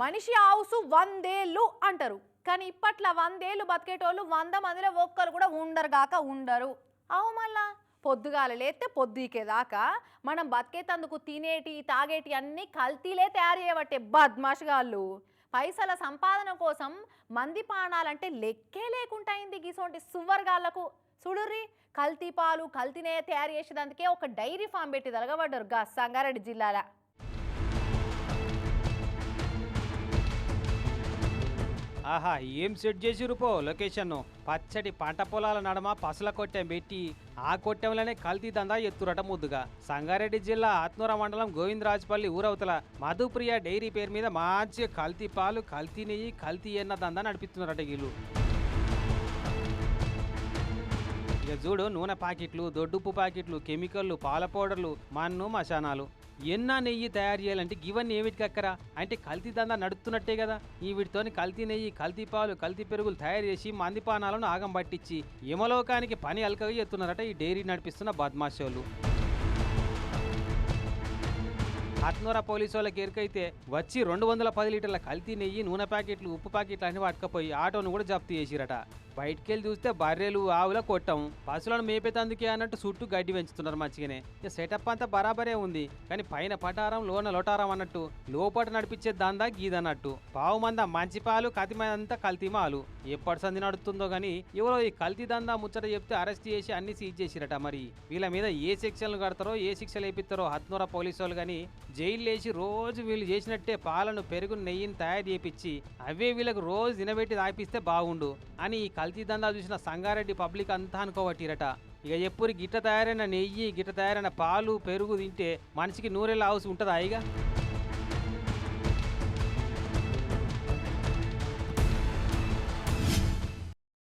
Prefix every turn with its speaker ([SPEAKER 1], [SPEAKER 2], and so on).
[SPEAKER 1] మనిషి ఆవుసు వందేళ్ళు అంటారు. కానీ ఇప్పట్లో వందేళ్ళు బతికేటోళ్ళు వంద మందిలో ఒక్కరు కూడా ఉండరు గాక ఉండరు. అవు మళ్ళా? పొద్దుగాల లేతే పొద్దుకేదాకా మనం బతికేతందుకు తినేటి తాగేటి అన్నీ కల్తీలే తయారు చేయబట్టే బద్మాషగాళ్ళు. పైసల సంపాదన కోసం మంది పానాలంటే లెక్కే లేకుండా అయింది గీసోంటి సువర్గాళ్ళకు. చూడుర్రి కల్తీ పాలు కల్తీనే తయారు చేసేదందుకే ఒక డైరీ ఫామ్ పెట్టి తలగబడ్డారు గా సంగారెడ్డి జిల్లాల.
[SPEAKER 2] ఆహా ఏం సెట్ చేసిరు పో లొకేషన్ పచ్చటి పంట పొలాల నడమ పసల కొట్టెం పెట్టి ఆ కొట్టెంలోనే కల్తీ దందా ఎత్తురట ముద్దుగా. సంగారెడ్డి జిల్లా ఆత్మూర మండలం గోవిందరాజపల్లి ఊరవతల మధుప్రియ డైరీ పేరు మీద మంచిగా కల్తీ పాలు కల్తీ నెయ్యి కల్తీ ఎన్న దందా నడిపిస్తున్నారట వీళ్ళు. ఇక చూడు నూనె ప్యాకెట్లు దొడ్డుప్పు ప్యాకెట్లు కెమికల్లు పాల పౌడర్లు మన్ను మశానాలు ఎన్నా నెయ్యి తయారు చేయాలంటే ఇవన్నీ ఏమిటికక్కరా అంటే కల్తీ దందా నడుస్తున్నట్టే కదా. ఈ వీటితోని కల్తీ నెయ్యి కల్తీ పాలు కల్తీ పెరుగులు తయారు చేసి మందిపానాలను ఆగం పట్టించి యమలోకానికి పని అలకగా ఎత్తున్నారట ఈ డైరీ నడిపిస్తున్న బద్మాషోలు. ఆత్మూర పోలీసు వాళ్ళకి ఎరుకైతే వచ్చి రెండు వందల పది లీటర్ల కల్తీ నెయ్యి నూనె ప్యాకెట్లు ఉప్పు ప్యాకెట్లు అన్ని పట్టుకపోయి ఆటోను కూడా జప్తు చేసిరట. బయటికి వెళ్ళి చూస్తే బర్రెలు ఆవుల కొట్టం. పశువులను మేపేతందుకే అన్నట్టు చుట్టూ గడ్డి పెంచుతున్నారు మంచిగానే. ఇక సెటప్ అంతా బరాబరే ఉంది. కానీ పైన పటారం లోన లోటారం అన్నట్టు లోపట నడిపించే దందా గీదన్నట్టు. పావు మంద మంచి పాలు కతి అంతా కల్తీ మాలు. ఎప్పటి సంధి నడుతుందో గాని ఎవరో ఈ కల్తీ దందా ముచ్చట చెప్తే అరెస్ట్ చేసి అన్ని సీజ్ చేసిరట మరి. వీళ్ళ మీద ఏ శిక్షలు కడతారో ఏ శిక్షలు వేపిస్తారో హత్నూర పోలీసు వాళ్ళు కానీ జైలు వేసి రోజు వీళ్ళు చేసినట్టే పాలను పెరుగు నెయ్యిని తయారు చేపించి అవే వీళ్ళకు రోజు తినబెట్టి తాపిస్తే బాగుండు అని ఈ కల్తీ దందా చూసిన సంగారెడ్డి పబ్లిక్ అంతా అనుకోబట్టిరట. ఇక ఎప్పుడు గిట్ట తయారైన నెయ్యి గిట్ట తయారైన పాలు పెరుగు తింటే మనిషికి నూరెళ్ళ హౌస్ ఉంటుందా ఇక?